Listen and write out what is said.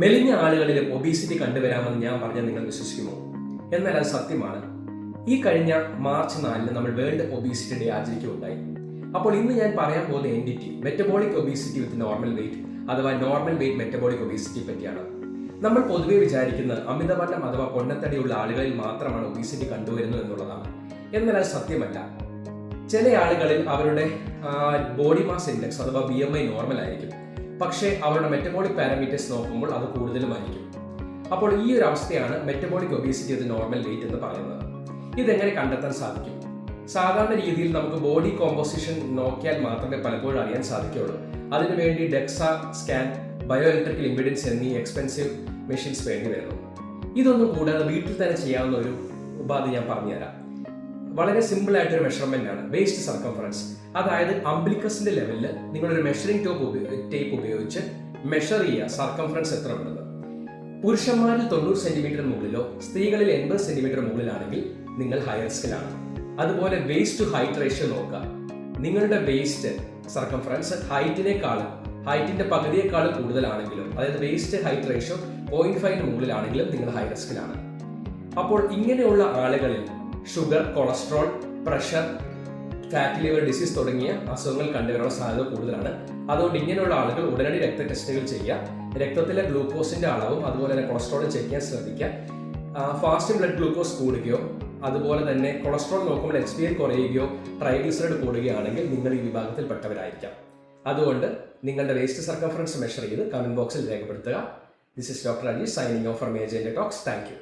മെലിഞ്ഞ ആളുകളിലും ഒബീസിറ്റി കണ്ടുവരാമെന്ന് ഞാൻ പറഞ്ഞാൽ നിങ്ങൾ വിശ്വസിക്കുമോ? എന്നാൽ അത് സത്യമാണ്. ഈ കഴിഞ്ഞ മാർച്ച് നാലിന് നമ്മൾ വേൾഡ് ഒബീസിറ്റി ഡേ ആചരിക്കുകയുണ്ടായി. അപ്പോൾ ഇന്ന് ഞാൻ പറയാൻ പോകുന്ന entity metabolic obesity with normal weight അഥവാ നോർമൽ വെയിറ്റ് മെറ്റബോളിക് ഒബീസിറ്റി പറ്റിയാണ്. നമ്മൾ പൊതുവെ വിചാരിക്കുന്നത് അമിതവണ്ണം അഥവാ പൊണ്ണത്തടിയുള്ള ആളുകളിൽ മാത്രമാണ് ഒബീസിറ്റി കണ്ടുവരുന്നത് എന്നുള്ളതാണ്. എന്നാൽ അത് സത്യമല്ല. ചില ആളുകളിൽ അവരുടെ ബോഡി മാസ് ഇൻഡെക്സ് അഥവാ ബി എം ഐ നോർമൽ ആയിരിക്കും. പക്ഷേ അവരുടെ മെറ്റബോളിക് പാരാമീറ്റേഴ്സ് നോക്കുമ്പോൾ അത് കൂടുതലുമായിരിക്കും. അപ്പോൾ ഈ ഒരു അവസ്ഥയാണ് മെറ്റബോളിക് ഒബീസിറ്റി അത് നോർമൽ വെയിറ്റ് എന്ന് പറയുന്നത്. ഇതെങ്ങനെ കണ്ടെത്താൻ സാധിക്കും? സാധാരണ രീതിയിൽ നമുക്ക് ബോഡി കോമ്പോസിഷൻ നോക്കിയാൽ മാത്രമേ പലപ്പോഴും അറിയാൻ സാധിക്കുകയുള്ളൂ. അതിനുവേണ്ടി DEXA scan bio electrical impedance എന്നീ എക്സ്പെൻസീവ് മെഷീൻസ് വേണ്ടി വരുന്നു. ഇതൊന്നും കൂടാതെ വീട്ടിൽ തന്നെ ചെയ്യാവുന്ന ഒരു ഉപാധി ഞാൻ പറഞ്ഞുതരാം. വളരെ സിമ്പിൾ ആയിട്ടൊരു മെഷർമെന്റ് ആണ്. വേസ്റ്റ് സർക്കംഫറൻസ് അതായത് അംബ്ലിക്കസിന്റെ ലെവലിൽ നിങ്ങളൊരു മെഷറിംഗ് ടോപ്പ് ടേപ്പ് ഉപയോഗിച്ച് മെഷർ ചെയ്യുക സർക്കംഫറൻസ് എത്ര ഉണ്ടെന്ന് പുരുഷന്മാരിൽ തൊണ്ണൂറ് സെന്റിമീറ്റർ മുകളിലോ സ്ത്രീകളിൽ എൺപത് സെന്റിമീറ്റർ മുകളിലാണെങ്കിൽ നിങ്ങൾ ഹയർ സ്കിലാണ് അതുപോലെ വേസ്റ്റ് ടു ഹൈറ്റ് റേഷ്യോ നോക്കുക. നിങ്ങളുടെ വേസ്റ്റ് സർക്കംഫറൻസ് ഹൈറ്റിനേക്കാളും ഹൈറ്റിന്റെ പകുതിയേക്കാളും കൂടുതലാണെങ്കിലും അതായത് വേസ്റ്റ് ഹൈറ്റ് റേഷ്യോ പോയിന്റ് ഫൈവിന് മുകളിലാണെങ്കിലും നിങ്ങൾ ഹൈ റിസ്കിലാണ് അപ്പോൾ ഇങ്ങനെയുള്ള ആളുകളിൽ sugar cholesterol pressure fat liver disease തുടങ്ങിയ അസുഖങ്ങൾ കണ്ടുവരാനുള്ള സാധ്യത കൂടുതലാണ്. അതുകൊണ്ട് ഇങ്ങനെയുള്ള ആളുകൾ ഉടനടി രക്ത ടെസ്റ്റുകൾ ചെയ്യുക. രക്തത്തിലെ ഗ്ലൂക്കോസിന്റെ അളവും അതുപോലെ തന്നെ കൊളസ്ട്രോളും ചെയ്യാൻ ശ്രദ്ധിക്കുക. ഫാസ്റ്റ് ബ്ലഡ് ഗ്ലൂക്കോസ് കൂടുകയോ അതുപോലെ തന്നെ കൊളസ്ട്രോൾ നോക്കുമ്പോൾ എച്ച് ഡി എൽ കുറയുകയോ ട്രൈഗ്ലിസറൈഡ് കൂടുകയാണെങ്കിൽ നിങ്ങൾ ഈ വിഭാഗത്തിൽപ്പെട്ടവരായിരിക്കാം. അതുകൊണ്ട് നിങ്ങളുടെ വേസ്റ്റ് സർക്കംഫറൻസ് മെഷർ ചെയ്ത് കമന്റ് ബോക്സിൽ രേഖപ്പെടുത്തുക. This is doctor Aji signing off from agent talks thank you